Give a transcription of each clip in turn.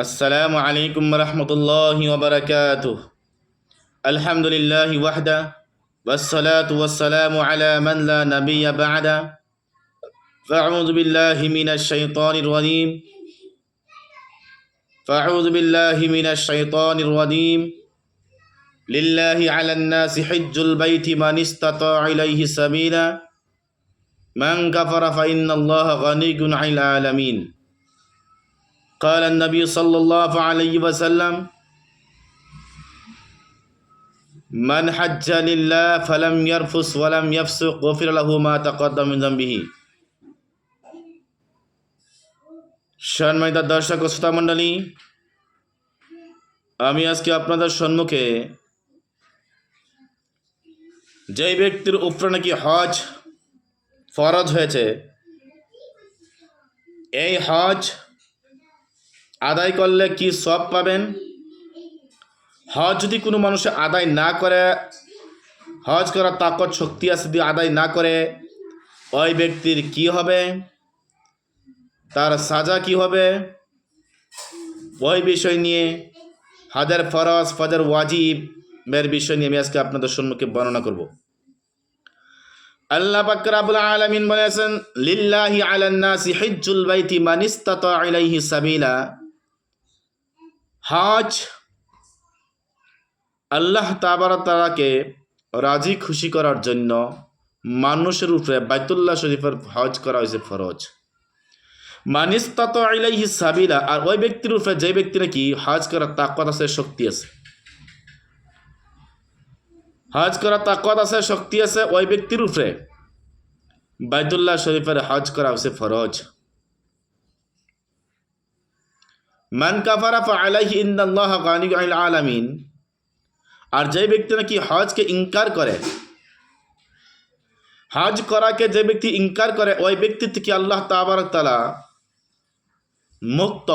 السلام عليكم ورحمة الله وبركاته. الحمد لله وحده والصلاة والسلام على من لا نبي بعده فأعوذ بالله من الشيطان الرجيم. فأعوذ بالله من الشيطان الرجيم. لله على الناس حج البيت من استطاع إليه سبيلا. من كفر فإن الله غني عن العالمين. قال النبي صلى الله عليه وسلم من حج لله فلم يرفس ولم يفسق غفر له ما تقدم من ذنبه সম্মানিত দর্শক ও শ্রোতা মণ্ডলী আমি আজকে আপনাদের সম্মুখে যেই ব্যক্তির উপরে নাকি হজ ফরজ হয়েছে এই হজ আদায় করলে কি সব পাবেন? হজ যদি কোনো মানুষে আদায় না করে, হজ করার তাকত শক্তি আছে যদি আদায় না করে, ওই ব্যক্তির কি হবে? তার সাজা কি হবে? ওই বিষয় নিয়ে হাজার ফরজ, ফজর ওয়াজিবের বিষয় নিয়ে আমি আজকে আপনাদের সম্মুখে বর্ণনা করব। আল্লাহ পাক রাব্বুল আলামিন বলেছেন, লিল্লাহি আলান নাসি হিজ্জুল বাইতি মান ইসতাতা ইলাইহি সাবিলা। হজ আল্লাহ তাবার তালাকে রাজি খুশি করার জন্য মানুষের উপরে বাইতুল্লাহ শরীফের হজ করা হয়েছে ফরজ। মানিস্তাত আইলাইহি সাবিলা, আর ওই ব্যক্তির উপরে যে ব্যক্তি নাকি হজ করার তাকত আছে শক্তি আছে। হজ করার তাকত আছে শক্তি আছে, ওই ব্যক্তির উপরে বাইতুল্লাহ শরীফের হজ করা হয়েছে ফরজ। মান কাফারা ফালাইহি ইন্দাল্লাহ গানি আল আলামিন। আর যে ব্যক্তি নাকি হজকে ইনকার করে, হজ করাকে যে ব্যক্তি ইনকার করে, ওই ব্যক্তি থেকে আল্লাহ তালা মুক্ত,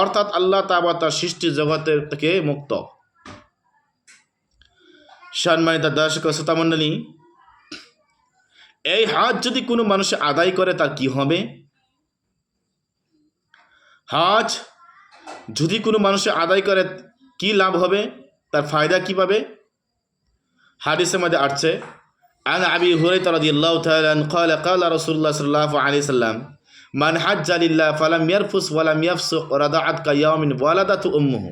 অর্থাৎ আল্লাহ তাবার তার সৃষ্টি জগতের থেকে মুক্ত। সম্মানিত দর্শক শ্রোতামণ্ডলী এই হজ যদি কোনো মানুষ আদায় করে, তার কি হবে? হজ যদি কোনো মানুষ আদায় করে কি লাভ হবে তার ফায়দা কি পাবে হাদিসের মধ্যে আসছে عن أبي هريرة رضي الله تعالى عنه قال قال رسول الله صلى الله عليه وسلم من حج لله فلم يرفس ولم يفسق رضعت كيوم ولدته أمه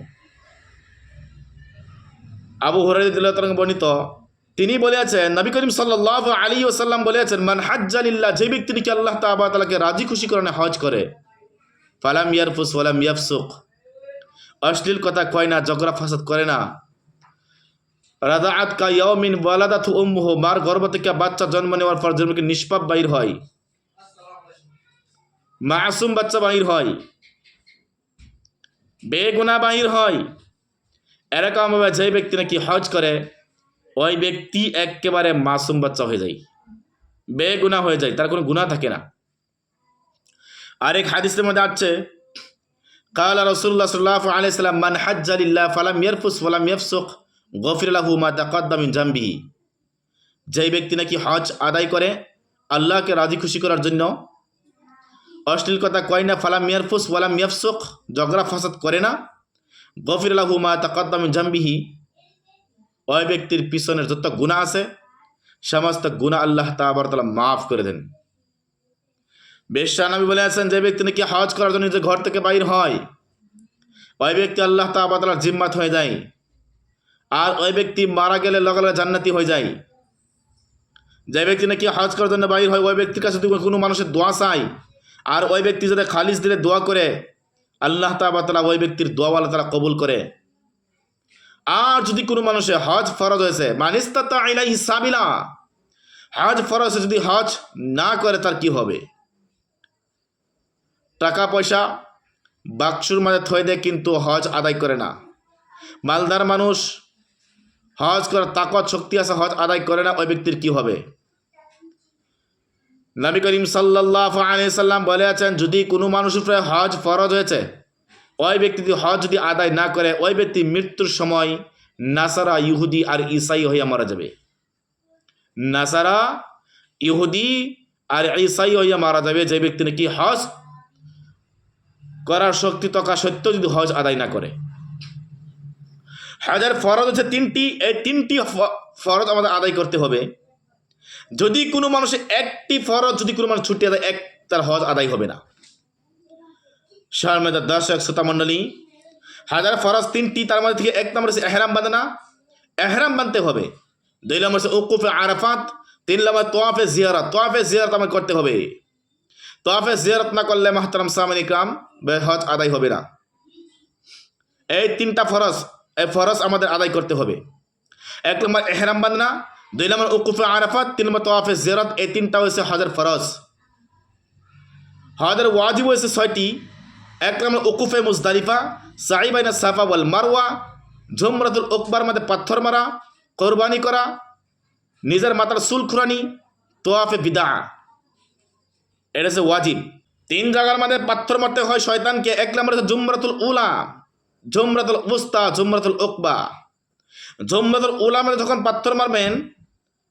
আবু হরাইদুল্লাহ বর্ণিত তিনি বলেছেন নবী করিম সাল্লাহ আলী ওসাল্লাম বলেছেন মান হাজ্জালিল্লাহ যে ব্যক্তি নাকি আল্লাহ তাবা তালাকে রাজি খুশি করে হজ করে ফালাম ইয়ারফুস ওয়ালাম ইয়াফসুক অশ্লীল কথা কয় না, জগরা ফাসাদ করে না। রাদাআত কা ইয়াউমিন ওয়ালাদাতু উম্মুহু, মার গর্ভ থেকে বাচ্চা জন্ম নেওয়ার পর জন্মকে নিষ্পাপ বাহির হয়। মাসুম বাচ্চা বাহির হয়। বেগুনা বাহির হয়। এরকমভাবে যে ব্যক্তি নাকি হজ করে, ওই ব্যক্তি একেবারে মাসুম বাচ্চা হয়ে যায়। বেগুনা হয়ে যায়, তার কোনো গুণা থাকে না। আরেক হাদিসের মধ্যে আছে কাল রসুল্লাহ সাল্লাহ আলি সাল্লাম, মান হাজ্জালিল্লাহ ফালাম ইয়ারফুস ফালাম ইয়াফসুক গফিরাল্লাহু মা তাকাদ্দামিন জাম্বিহি। যেই ব্যক্তি নাকি হজ আদায় করে, আল্লাহকে রাজি খুশি করার জন্য, অশ্লীল কথা কয় না, ফালাম ইয়ারফুস ওয়ালাম ইয়াফসুক জগরা ফসাদ করে না। গফিরাল্লাহু মা তাকাদ্দামিন জাম্বিহি। ওই ব্যক্তির পিছনের যত গুণা আছে, সমস্ত গুণা আল্লাহ তাবার তালা মাফ করে দেন। বেশানবী বলে আছেন, যে ব্যক্তি নাকি হজ করার জন্য যে ঘর থেকে বাইর হয়, ওই ব্যক্তি আল্লাহ তাবার জিম্মাত হয়ে যায়। আর ওই ব্যক্তি মারা গেলে লগে লগে জান্নাতি হয়ে যায়। যে ব্যক্তি নাকি হজ করার জন্য বাইর হয়, ওই ব্যক্তির কাছে যদি কোনো মানুষের দোয়া চাই আর ওই ব্যক্তি যদি খালিস দিলে দোয়া করে, আল্লাহ তালা ওই ব্যক্তির দোয়া তালা কবুল করে। আর যদি কোনো মানুষের হজ ফরজ হয়েছে মানিস্তা সাবিলা, হজ ফরজ যদি হজ না করে তার কি হবে? টাকা পয়সা বাক্সুর মাঝে থয়ে দেয় কিন্তু হজ আদায় করে না। মালদার মানুষ হজ করার তাকত শক্তি আছে, হজ আদায় করে না, ওই ব্যক্তির কি হবে? নবী করিম সাল্লাহ সাল্লাম বলে আছেন যদি কোনো মানুষের উপরে হজ ফরজ হয়েছে, ওই ব্যক্তি যদি হজ যদি আদায় না করে, ওই ব্যক্তি মৃত্যুর সময় নাসারা, ইহুদি আর ইসাই হইয়া মারা যাবে। নাসারা, ইহুদি আর ইসাই হইয়া মারা যাবে, যে ব্যক্তি নাকি হজ করার শক্তি থাকা সত্য যদি হজ আদায় না করে। হাজার ফরজ হচ্ছে তিনটি, এই তিনটি ফরজ আমাদের আদায় করতে হবে। যদি কোনো মানুষের একটি ফরজ যদি কোনো মানুষ ছুটি আদায়, এক তার হজ আদায় হবে না। শারমেদার দর্শক, শ্রোতা মণ্ডলী, হাজার ফরজ তিনটি তার মধ্যে থেকে এক নম্বর হচ্ছে এহরাম বাঁধনা। এহরাম বাঁধতে হবে। দুই নম্বর হচ্ছে উকুফে আরাফাত। তিন নম্বর তোয়াফে জিয়ারত। তোয়াফে জিয়ারত আমার করতে হবে। তোয়াফে জিয়ারত না করলে মাহতারাম সামিন বে হজ আদায় হবে না। এই তিনটা ফরজ, এই ফরজ আমাদের আদায় করতে হবে। এক নম্বর এহরাম বাঁধনা, দুই নম্বর উকুফে আরাফাত, তিন নম্বর তোয়াফে জিয়ারত, এই তিনটা হয়েছে হজের ফরজ। হজের ওয়াজিব হয়েছে ছয়টি। এক নম্বর উকুফে মুজদালিফা সাইবাইনা সাফা ওয়াল মারওয়া ঝুমরাতুল আকবার মধ্যে পাথর মারা, কোরবানি করা, নিজের মাতার চুল খুরানি তোয়াফে বিদা এটা হচ্ছে ওয়াজিব। তিন জায়গার মধ্যে পাথর মারতে হয় শয়তানকে। এক নম্বর হচ্ছে জুমরাতুল উলা, জুমরাতুল উস্তা, জুমরাতুল উকবা। জুমরাতুল উলা মানে যখন পাথর মারবেন,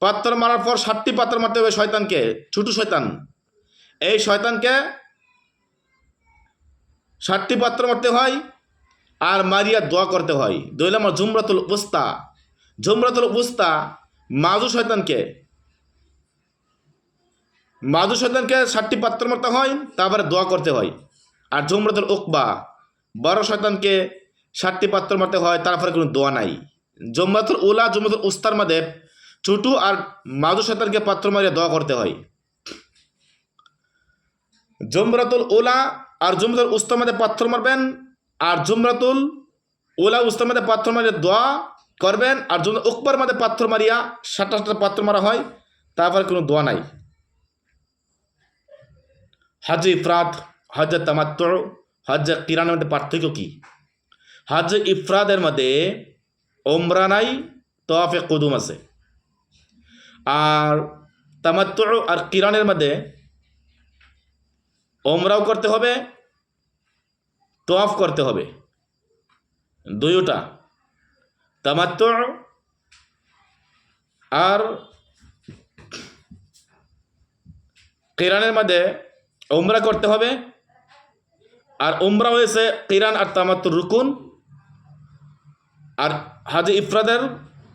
পাথর মারার পর সাতটি পাথর মারতে হবে শয়তানকে ছোটো শয়তান। এই শয়তানকে সাতটি পাত্র মারতে হয় আর মারিয়া দোয়া করতে হয়। দুই নম্বর জুমরাতুল উস্তা। জুমরাতুল উস্তা, মাজু শয়তানকে। শয়তানকে ষাটটি পাত্র মারতে হয়, তারপরে দোয়া করতে হয়। আর জুমরাতুল উকবা বড় শয়তানকে ষাটটি পাত্র মারতে হয়, তারপরে কোনো দোয়া নাই। জুমরাতুল উলা, জুমরাতুল উস্তার মধ্যে ছোটু আর মাজু শয়তানকে পাত্র মারিয়ে দোয়া করতে হয়। জুমরাতুল ওলা আর জুমরাতুল উস্তার মধ্যে পাথর মারবেন, আর জুমরাতুল ওলা উস্তার মধ্যে পাথর মারিয়ে দোয়া করবেন, আর জুমরা উকবার মাদে পাথর মারিয়া সাতটা সাতটা পাথর মারা হয়, তারপরে কোনো দোয়া নাই। হজ ইফরাত হজ তামাত্ম হজ কিরানের মধ্যে পার্থক্য কি? হজ ইফরাদের মধ্যে ওমরা নাই তোয়াফে কুদুম আছে। আর তামাত্ম আর কিরানের মধ্যে ওমরাও করতে হবে তোয়াফ করতে হবে। দুইটা। তামাত্ম আর কিরানের মধ্যে ওমরা করতে হবে। আর ওমরা হয়েছে কিরান আর তামাত্তুর রুকুন। আর হাজে ইফরাদের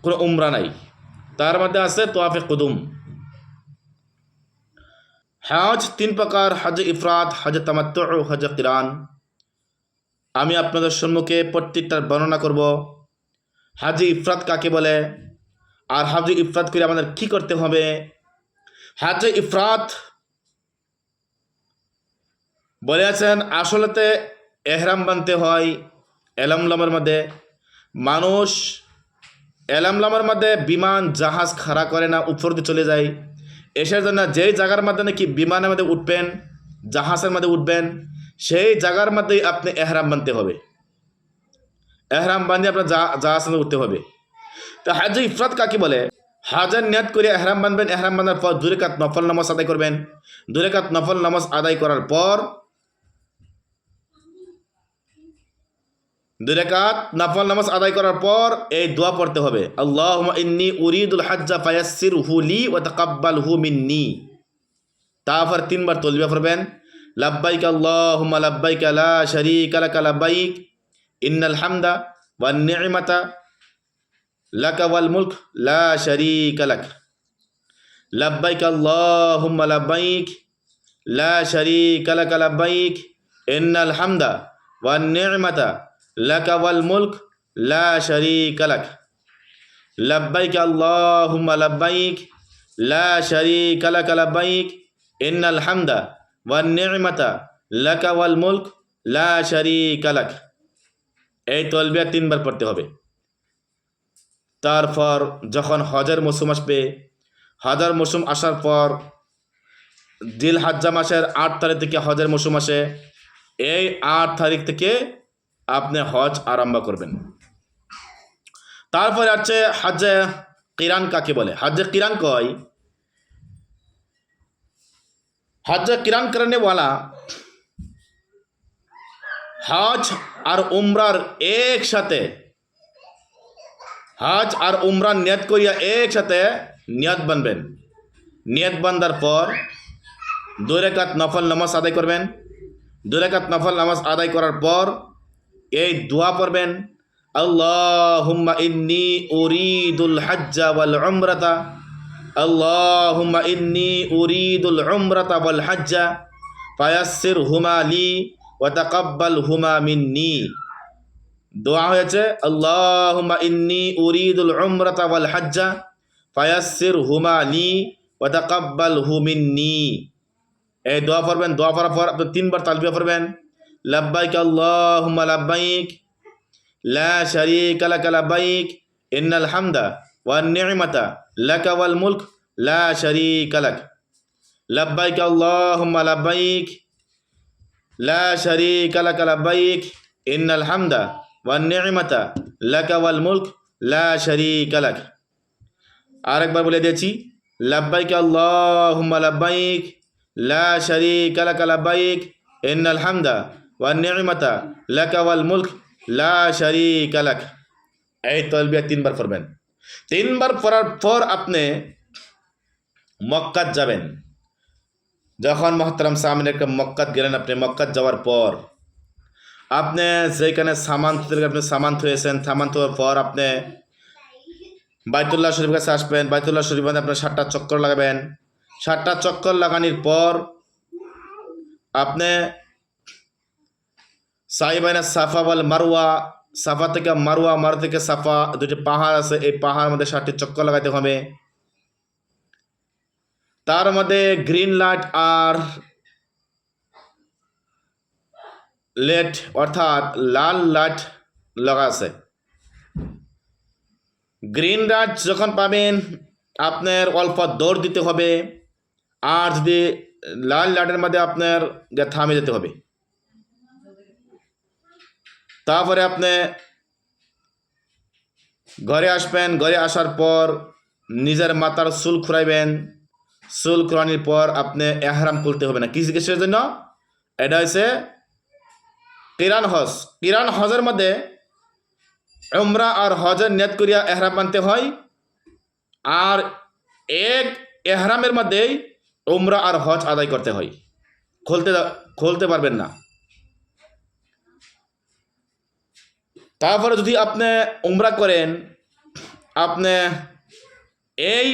কোনো উমরা নাই। তার মধ্যে আছে তোয়াফে কুদুম। হজ তিন প্রকার, হজ ইফরাত, হজ তামাত্ম ও হজ কিরান। আমি আপনাদের সম্মুখে প্রত্যেকটার বর্ণনা করব। হাজি ইফরাত কাকে বলে? আর হাজি ইফরাত করে আমাদের কি করতে হবে? হাজে ইফরাত বলে আছেন আসলেতে এহরাম বানতে হয় এলামলামের মধ্যে মানুষ এলামলামের মধ্যে বিমান, জাহাজ খাড়া করে না, উপর দিয়ে চলে যায়। এসের জন্য যেই জায়গার মধ্যে নাকি বিমানের মধ্যে উঠবেন, জাহাজের মধ্যে উঠবেন, সেই জায়গার মধ্যেই আপনি এহরাম বানতে হবে। এহরাম বানিয়ে আপনার জাহাজের মধ্যে উঠতে হবে। তো হাজ ইফরাত কাকে বলে? হাজার নিয়াত করে এহরাম বানবেন, এহরাম বাঁধার পর দূরে কাত নফল নামাজ আদায় করবেন। দূরে কাত নফল নামাজ আদায় করার পর দুই রেখাত নফল নামাজ আদায় করার পর এই দোয়া পড়তে হবে। আল্লাহ ইন্নি উরিদুল হাজ্জা ফায়াসির হুলি ও তাকাব্বাল হু মিন্নি। তারপর তিনবার তলবিয়া পড়বেন। লাব্বাইক আল্লাহুম্মা লাব্বাইক লা শারীকা লাকা লাব্বাইক, ইন্নাল হামদা ওয়ান নি'মাতা লাকা ওয়াল মুলক লা শারীকা লাক। লাব্বাইক আল্লাহুম্মা লাব্বাইক, লা শারীকা লাকা লাব্বাইক, ইন্নাল হামদা ওয়ান নি'মাতা লাকাওয়াল মুলক, লা শরিক লাক। লাব্বাইক আল্লাহুম্মা লাব্বাইক, লা শরিক লাক লাব্বাইক, ইন্নাল হামদা ওয়ান নি'মাতা লাকাওয়াল মুলক, লা শরিক লাক। এই তলবিয়া তিনবার পড়তে হবে। তারপর যখন হজের মৌসুম আসবে, হজের মৌসুম আসার পর দিল হাজ্জা মাসের আট তারিখ থেকে হজের মৌসুম আসে। এই আট তারিখ থেকে আপনি হজ আরম্ভ করবেন। তারপরে আছে হাজে কিরান কাকে বলে? হাজে কিরান কয়? হাজে কিরান করনে ওয়ালা হজ আর উমরার একসাথে, হজ আর উমরার নিয়ত করিয়া একসাথে নিয়ত বানবেন। নিয়ত বান্ধার পর দুই রেখাত নফল নামাজ আদায় করবেন। দুরাকাত নফল নামাজ আদায় করার পর এই দোয়া পড়বেন, আল্লাহুম্মা ইন্নি উরিদুল হাজ্জা ওয়াল উমরাতা আল্লাহুম্মা ইন্নি উরিদুল উমরাতা ওয়াল হাজ্জা ফায়াসসির হুমা লি ওয়া হুমা মিন্নি দোয়া হয়েছে, আল্লাহুম্মা ইন্নি উরিদুল উমরাতা ওয়াল হাজ্জা ফায়াসসির হুমা লি ওয়া তাকাব্বাল হু এই দোয়া পড়বেন, দোয়া পড়ার পর আপনি তিনবার তালবিয়া পড়বেন লাব্বাইক আল্লাহুম্মা লাব্বাইক লা শারীকা লাকা লাব্বাইক ইন্নাল হামদা ওয়ান নি'মাতা লাকা ওয়াল মুলক লা শারীকা লাক লাব্বাইক আল্লাহুম্মা লাব্বাইক লা শারীকা লাকা লাব্বাইক ইন্নাল হামদা ওয়ান নি'মাতা লাকা ওয়াল মুলক লা শারীকা লাক আরেকবার বলে দিয়েছি লাব্বাইক আল্লাহুম্মা লাব্বাইক লা শারীকা লাকা লাব্বাইক ইন্নাল হামদা ওয়ান নি'মাতা লাকা ওয়াল মুলক, লা শারীকা এই তলবিয়া তিনবার পড়বেন। তিনবার পড়ার পর আপনি মক্কাত যাবেন। যখন মহতারাম সামিন একটা মক্কাত গেলেন আপনি, মক্কাত যাওয়ার পর আপনি যেখানে সামান আপনি সামান থুয়েছেন, সামান থোয়ার পর আপনি বাইতুল্লাহ শরীফ কাছে আসবেন, বাইতুল্লাহ শরীফ মধ্যে আপনার সাতটা চক্কর লাগাবেন। সাতটা চক্কর লাগানোর পর আপনি সাইবাইনা সাফা বল মারুয়া সাফা থেকে মারুয়া মারু থেকে সাফা দুটি পাহাড় আছে এই পাহাড়ের মধ্যে ষাটটি চক্কর লাগাতে হবে তার মধ্যে গ্রিন লাইট আর লেট অর্থাৎ লাল লাইট লাগা আছে গ্রিন লাইট যখন পাবেন আপনার অল্প দৌড় দিতে হবে আর যদি লাল লাইটের মধ্যে আপনার থামে যেতে হবে তারপরে আপনি ঘরে আসবেন, ঘরে আসার পর নিজের মাথার চুল খুরাইবেন চুল খুরানির পর আপনি এহরাম খুলতে হবে না। কিস কিসের জন্য? এটা হচ্ছে কিরান হজ। কিরান হজের মধ্যে উমরা আর হজের নেত করিয়া এহরাম মানতে হয়। আর এক এহরামের মধ্যেই উমরা আর হজ আদায় করতে হয়। খুলতে খুলতে পারবেন না। তারপরে যদি আপনি উমরা করেন, আপনি এই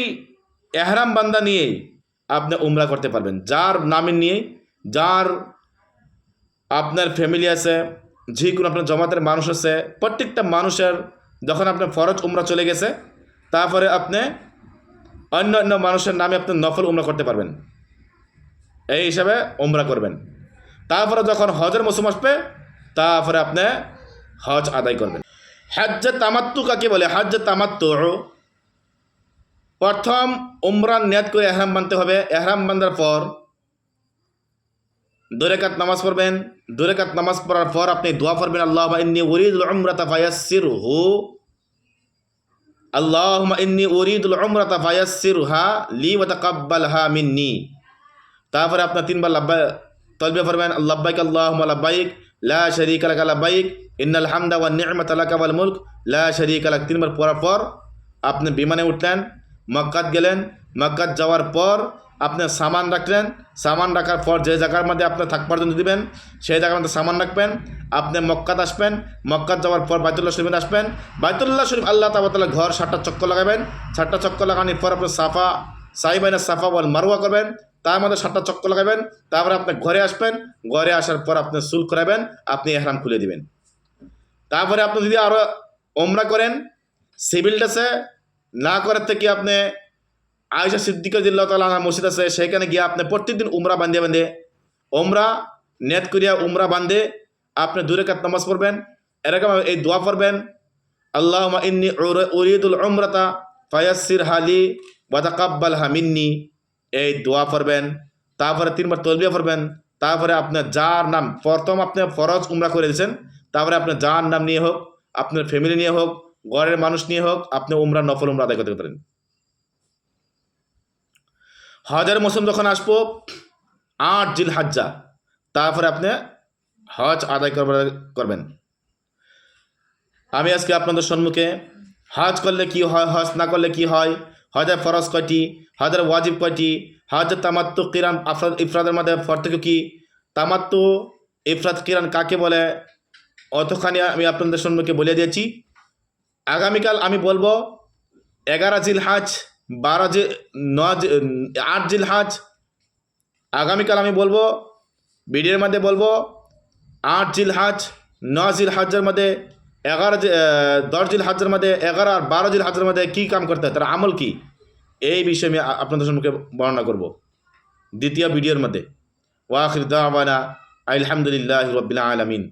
এহরাম বান্দা নিয়ে আপনি উমরা করতে পারবেন। যার নামে নিয়ে, যার আপনার ফ্যামিলি আছে, যে কোনো আপনার জমাতের মানুষ আছে, প্রত্যেকটা মানুষের যখন আপনার ফরজ উমরা চলে গেছে, তারপরে আপনি অন্য অন্য মানুষের নামে আপনি নফল উমরা করতে পারবেন। এই হিসাবে উমরা করবেন। তারপরে যখন হজের মৌসুম আসবে, তারপরে আপনি হজ আদায় করবেন। হজ্জে তামাত্তু কাকে বলে? হজ্জে তামাত্তু। প্রথম উমরান নিয়াত করে এহরাম বানতে হবে। এহরাম বান্ধার পর দুরেকাত নামাজ পড়বেন। দুরেকাত নামাজ পড়ার পর আপনি দোয়া পড়বেন আল্লাহ ইন্নি উরিদুল উমরাতা ফায়াসির হু আল্লাহ ইন্নি উরিদুল উমরাতা ফায়াসির হা লি ওয়া তাকাব্বাল হা মিন্নি। তারপরে আপনার তিনবার লাব্বাই তলবে পড়বেন আল্লাহবাইক আল্লাহ লাব্বাইক। লা শরীক লাকা লাব্বাইক ইন্নাল হামদা ওয়া ওয়াল মুলক। লা শরীক লাক তিনবার পড়ার পর আপনি বিমানে উঠলেন, মক্কাত গেলেন, মক্কাত যাওয়ার পর আপনি সামান রাখলেন, সামান রাখার পর যে জায়গার মধ্যে আপনি থাকবার জন্য দিবেন, সেই জায়গার মধ্যে সামান রাখবেন, আপনি মক্কাত আসবেন, মক্কাত যাওয়ার পর বাইতুল্লাহ শরীফে আসবেন, বাইতুল্লাহ শরীফ আল্লাহ তাবাতাল্লাহ ঘর সাতটা চক্কর লাগাবেন, সাতটা চক্কর লাগানোর পর আপনি সাফা, সাইবাইনা সাফা বল মারুয়া করবেন তার মধ্যে সাতটা চক্কর লাগাবেন, তারপরে আপনি ঘরে আসবেন, ঘরে আসার পর আপনি সুল করাবেন, আপনি এহরাম খুলে দিবেন। তারপরে আপনি যদি আরও ওমরা করেন, সিভিল ড্রেসে না করার থেকে আপনি আয়সা সিদ্দিকা জিল্লা তালা মসজিদ আছে, সেখানে গিয়ে আপনি প্রত্যেকদিন উমরা বান্ধে বান্ধে ওমরা, নেট করিয়া উমরা বান্ধে আপনি দূরে কাত নামাজ পড়বেন এরকম এই দোয়া পড়বেন আল্লাহ ইন্নি উরিদুল উমরাতা ফায়াসির হালি ওয়াতাকাব্বাল হামিন্নি এই দোয়া পড়বেন, তারপরে তিনবার তলবিয়া পড়বেন, তারপরে আপনার যার নাম, প্রথম আপনি ফরজ উমরা করে দিয়েছেন, তারপরে আপনার যার নাম নিয়ে হোক, আপনার ফ্যামিলি নিয়ে হোক, ঘরের মানুষ নিয়ে হোক, আপনি উমরা, নফল উমরা আদায় করতে পারেন। হজের মৌসুম যখন আসব, আট জিল হাজ্জা তারপরে আপনি হজ আদায় করবেন। আমি আজকে আপনাদের সম্মুখে হজ করলে কি হয়, হজ না করলে কি হয় হজের ফরজ কয়টি? হজের ওয়াজিব কয়টি? হজের তামাত্তু কিরাম আফরাদ ইফরাদের মধ্যে ফর্তক কি? তামাত্তু ইফরাত কিরান কাকে বলে? অতখানি আমি আপনাদের সম্মুখে বলে দিয়েছি। আগামীকাল আমি বলব এগারো জিল হাজ, বারো জি ন জি- আট জিল হাজ। আগামীকাল আমি বলব ভিডিওর মধ্যে বলব আট জিল হাজ ন জিল হাজের মধ্যে এগারো দশ জিল হাজের মধ্যে, এগারো আর বারো জিল হাজের মধ্যে কী কাম করতে হয়? তার আমল কী? এই বিষয়ে আমি আপনাদের সম্মুখে বর্ণনা করব। দ্বিতীয় ভিডিওর মধ্যে। ওয়াখির দাওয়ানা আলহামদুলিল্লাহ রবিল আলমিন।